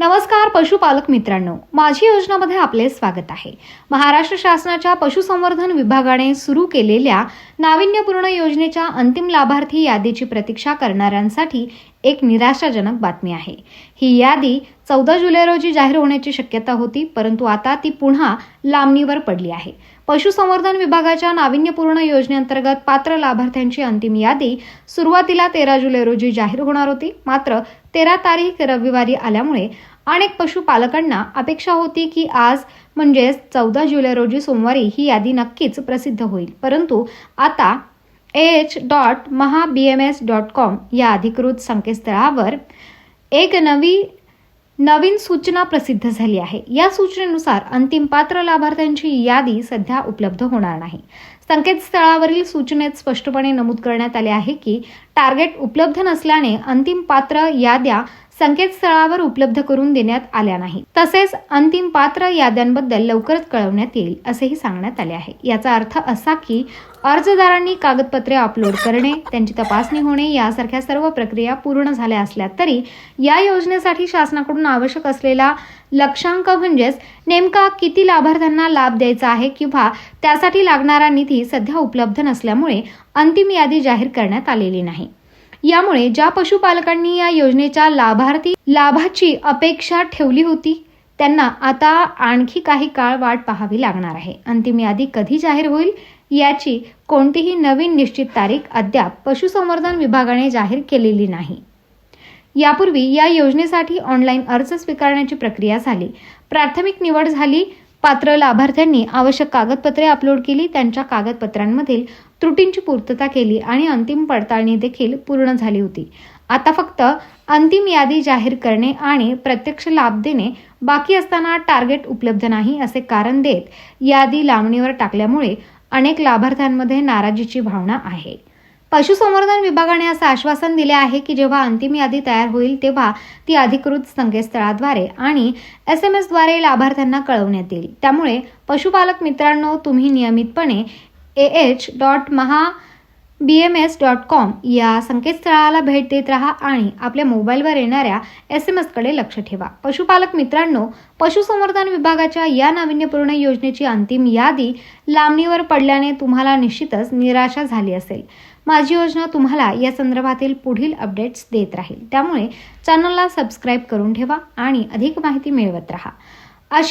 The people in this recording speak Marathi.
नमस्कार पशुपालक मित्रांनो. माझी योजनामध्ये आपले स्वागत आहे. महाराष्ट्र शासनाच्या पशुसंवर्धन विभागाने सुरू केलेल्या नाविन्यपूर्ण योजनेच्या अंतिम लाभार्थी यादीची प्रतीक्षा करणाऱ्यांसाठी एक निराशाजनक बातमी आहे. ही यादी चौदा जुलै रोजी जाहीर होण्याची शक्यता होती परंतु आता ती पुन्हा लांबणीवर पडली आहे. पशुसंवर्धन विभागाच्या नाविन्यपूर्ण योजनेअंतर्गत पात्र लाभार्थ्यांची अंतिम यादी सुरुवातीला तेरा जुलै रोजी जाहीर होणार होती मात्र तेरा तारीख रविवारी आल्यामुळे अनेक पशुपालकांना अपेक्षा होती की आज म्हणजेच चौदा जुलै रोजी सोमवारी ही यादी नक्कीच प्रसिद्ध होईल. परंतु आता H dot Maha B M S dot com या अधिकृत संकेतस्थळावर एक नवी नवीन सूचना प्रसिद्ध झाली आहे. या सूचनेनुसार अंतिम पात्र लाभार्थ्यांची यादी सध्या उपलब्ध होणार नाही. संकेतस्थळावरील सूचनेत स्पष्टपणे नमूद करण्यात आले आहे की टार्गेट उपलब्ध नसल्याने अंतिम पात्र याद्या संकेतस्थळावर उपलब्ध करून देण्यात आल्या नाही तसेच अंतिम पात्र याद्यांबद्दल लवकरच कळवण्यात येईल असेही सांगण्यात आले आहे. याचा अर्थ असा की अर्जदारांनी कागदपत्रे अपलोड करणे त्यांची तपासणी होणे यासारख्या सर्व प्रक्रिया पूर्ण झाल्या असल्या तरी या योजनेसाठी शासनाकडून आवश्यक असलेला लक्षांक म्हणजेच नेमका किती लाभार्थ्यांना लाभ द्यायचा आहे किंवा त्यासाठी लागणारा निधी सध्या उपलब्ध नसल्यामुळे अंतिम यादी जाहीर करण्यात आलेली नाही. यामुळे ज्या पशुपालकांनी या योजनेच्या लाभार्थी लाभाची अपेक्षा ठेवली होती त्यांना आता आणखी काही काळ वाट पाहावी लागणार आहे. अंतिम यादी कधी जाहीर होईल याची कोणतीही नवीन निश्चित तारीख अद्याप पशुसंवर्धन विभागाने जाहीर केलेली नाही. यापूर्वी या योजनेसाठी ऑनलाईन अर्ज स्वीकारण्याची प्रक्रिया झाली. प्राथमिक निवड झाली. पात्र लाभार्थ्यांनी आवश्यक कागदपत्रे अपलोड केली त्यांच्या कागदपत्रांमधील त्रुटींची पूर्तता केली आणि अंतिम पडताळणी देखील पूर्ण झाली होती. आता फक्त अंतिम यादी जाहीर करणे आणि प्रत्यक्ष लाभ देणे बाकी असताना टार्गेट उपलब्ध नाही असे कारण देत यादी लांबणीवर टाकल्यामुळे अनेक लाभार्थ्यांमध्ये नाराजीची भावना आहे. पशुसंवर्धन विभागाने असं आश्वासन दिले आहे की जेव्हा अंतिम यादी तयार होईल तेव्हा ती अधिकृत संकेतस्थळाद्वारे आणि एस एम एसद्वारे लाभार्थ्यांना कळवण्यात येईल. त्यामुळे पशुपालक मित्रांनो तुम्ही नियमितपणे A H dot Maha B M S dot com या संकेतस्थळाला भेट देत राहा आणि आपल्या मोबाईलवर येणाऱ्या एस एम एसकडे लक्ष ठेवा. पशुपालक मित्रांनो पशुसंवर्धन विभागाच्या या नाविन्यपूर्ण योजनेची अंतिम यादी लांबणीवर पडल्याने तुम्हाला निश्चितच निराशा झाली असेल. माझी योजना तुम्हाला या संदर्भातील पुढील अपडेट्स देत राहील. त्यामुळे चॅनलला सबस्क्राईब करून ठेवा आणि अधिक माहिती मिळवत राहा. अशी